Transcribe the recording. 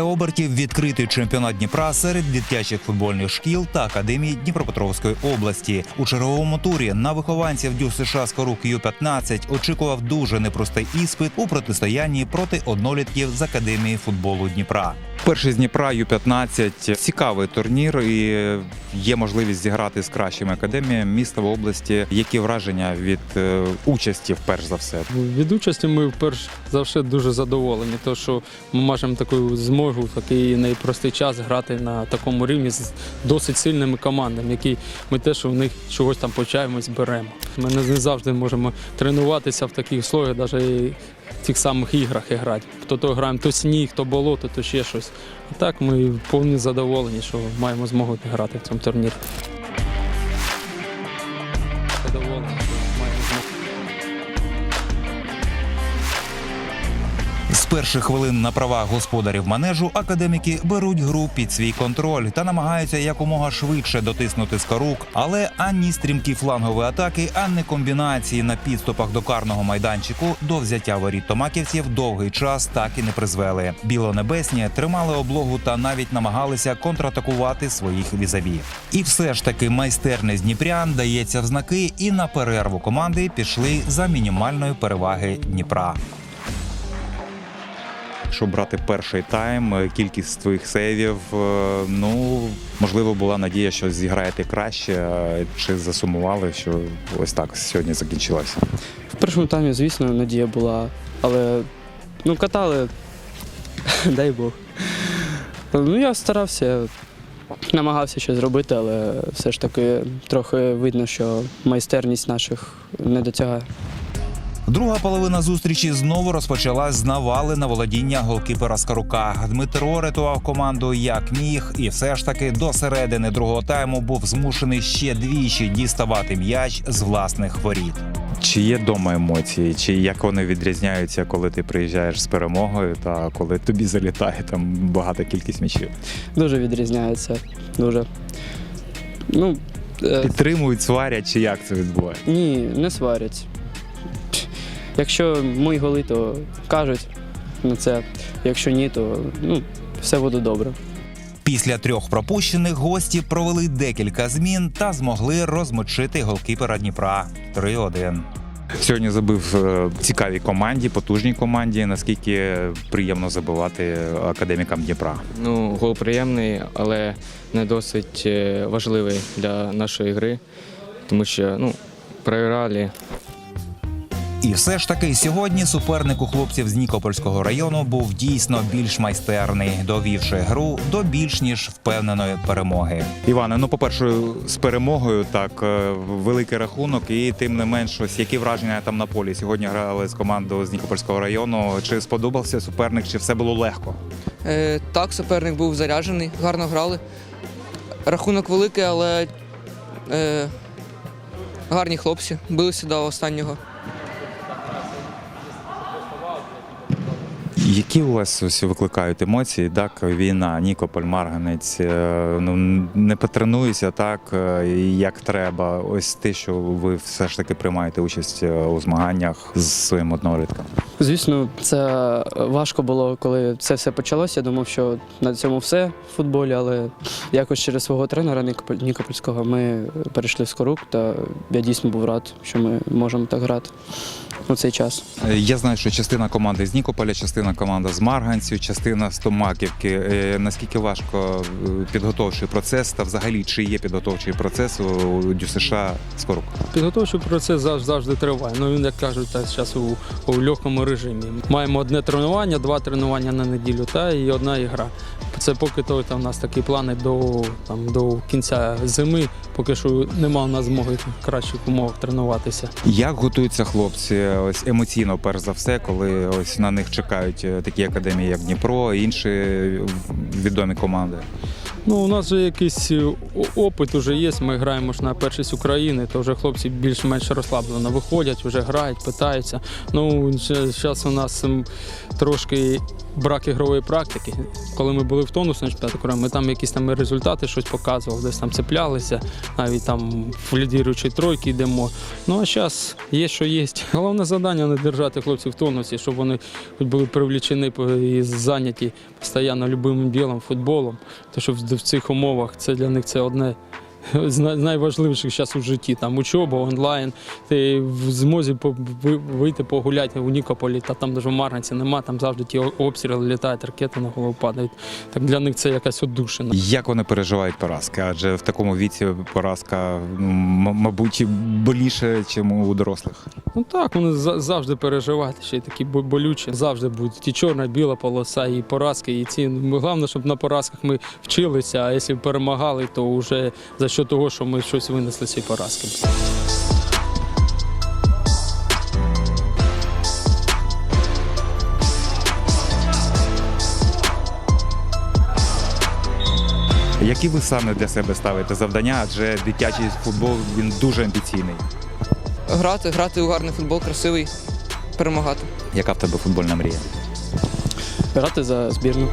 обертів відкритий чемпіонат Дніпра серед дитячих футбольних шкіл та академій Дніпропетровської області. У черговому турі на вихованців Дю США Скорук Ю-15 очікував дуже непростий іспит у протистоянні проти однолітків з академії футболу Дніпра. Перший з Дніпра Ю-15 цікавий турнір і є можливість зіграти з кращими академіями міста в області. Які враження від е, участі, перш за все? Від участі ми перш за все дуже задоволені, тому що ми маємо таку змогу в такий непростий час грати на такому рівні з досить сильними командами, які ми теж в них чогось там почаємось, беремо. Ми не завжди можемо тренуватися в таких условиях, навіть в тих самих іграх грати. То то граємо то сніг, то болото, то ще щось. А так ми повні задоволені, що маємо змогу грати в цьому турнірі. Задоволені, перших хвилин на правах господарів манежу академіки беруть гру під свій контроль та намагаються якомога швидше дотиснути скорук, але ані стрімкі флангові атаки, ані комбінації на підступах до карного майданчику до взяття воріт томаківців довгий час так і не призвели. Білонебесні тримали облогу та навіть намагалися контратакувати своїх візаві. І все ж таки майстерність Дніпрян дається в знаки, і на перерву команди пішли за мінімальної переваги Дніпра. Якщо брати перший тайм, е, кількість твоїх сейвів, е, ну можливо, була надія, що зіграєте краще, чи засумували, що ось так сьогодні закінчилося. В першому таймі, звісно, надія була, але ну, катали, дай Бог. Ну, я старався, намагався щось зробити, але все ж таки трохи видно, що майстерність наших не дотягає. Друга половина зустрічі знову розпочалась з навали на володіння голкіпера Скорука. Дмитро рятував команду як міг, і все ж таки до середини другого тайму був змушений ще двічі діставати м'яч з власних воріт. Чи є дома емоції, чи як вони відрізняються, коли ти приїжджаєш з перемогою, та коли тобі залітає там багата кількість м'ячів? Дуже відрізняється. Дуже. Ну, е, Підтримують, сварять, чи як це відбувається? ні, не сварять. Якщо мої голи, то кажуть на це. Якщо ні, то ну, все буде добре. Після трьох пропущених гості провели декілька змін та змогли розмочити голкіпера Дніпра 3-1. Сьогодні забив е, цікавій команді, потужній команді. Наскільки приємно забивати академікам Дніпра? Ну, гол приємний, але не досить е, важливий для нашої гри, тому що ну, програли. І все ж таки сьогодні суперник у хлопців з Нікопольського району був дійсно більш майстерний, довівши гру до більш ніж впевненої перемоги. Іване, ну по-перше, з перемогою так е, великий рахунок, і тим не менш, ось які враження там на полі. Сьогодні грали з командою з Нікопольського району. Чи сподобався суперник, чи все було легко? Е, так, суперник був заряджений, гарно грали. Рахунок великий, але е, гарні хлопці. Билися до останнього. Які у вас ось викликають емоції? Так, війна, Нікополь, Марганець, е, ну не потренуюся так, е, як треба. Ось те, що ви все ж таки приймаєте участь е, у змаганнях з своїм однолітком. Звісно, це важко було, коли це все почалося. Я думав, що на цьому все в футболі, але якось через свого тренера Нікополь- Нікопольського ми перейшли в Скорук, та я дійсно був рад, що ми можемо так грати у цей час. Е, Я знаю, що частина команди з Нікополя, частина команда з Марганців, частина з Томаківки. Е, Наскільки важко е, підготовчий процес, та взагалі чи є підготовчий процес у ДЮСШ Скорук? Підготовчий процес завжди, завжди триває. Ну він, як кажуть, так зараз у, у легкому режимі. Маємо одне тренування, два тренування на неділю та і одна ігра. Це поки то там, у нас такі плани до, там, до кінця зими, поки що нема у нас змоги в кращих умовах тренуватися. Як готуються хлопці ось емоційно, перш за все, коли ось на них чекають е, такі академії, як Дніпро інші відомі команди? Ну, у нас вже якийсь е, опит вже є. Ми граємо ж на першість України, то вже хлопці більш-менш розслаблено виходять, вже грають, питаються. Ну, зараз у нас трошки брак ігрової практики. Коли ми були в тонусі на чемпіонаті ми там якісь там результати щось показували, десь там цеплялися, навіть там в лідіруючій тройки йдемо. Ну а зараз є, що є. Головне завдання не держати хлопців в тонусі, щоб вони були привлічені і зайняті постійно любимим ділом, футболом. То що в цих умовах це для них це одне з найважливіших зараз у житті. Там учоба, онлайн, ти в змозі вийти погуляти у Нікополі, та там навіть в Марганці нема, там завжди ті обстріли літають, ракети на голову падають. Так для них це якась одушина. Як вони переживають поразки? Адже в такому віці поразка, мабуть, боліше, ніж у дорослих. Ну так, вони за- завжди переживають, ще й такі болючі. Завжди будуть і чорна, і біла полоса, і поразки, і ці. Головне, щоб на поразках ми вчилися, а якщо перемагали, то вже за що того, що ми щось винесли цієї поразки. Які ви саме для себе ставите завдання? Адже дитячий футбол він дуже амбіційний. Грати, грати у гарний футбол, красивий, перемагати. Яка в тебе футбольна мрія? Грати за збірну.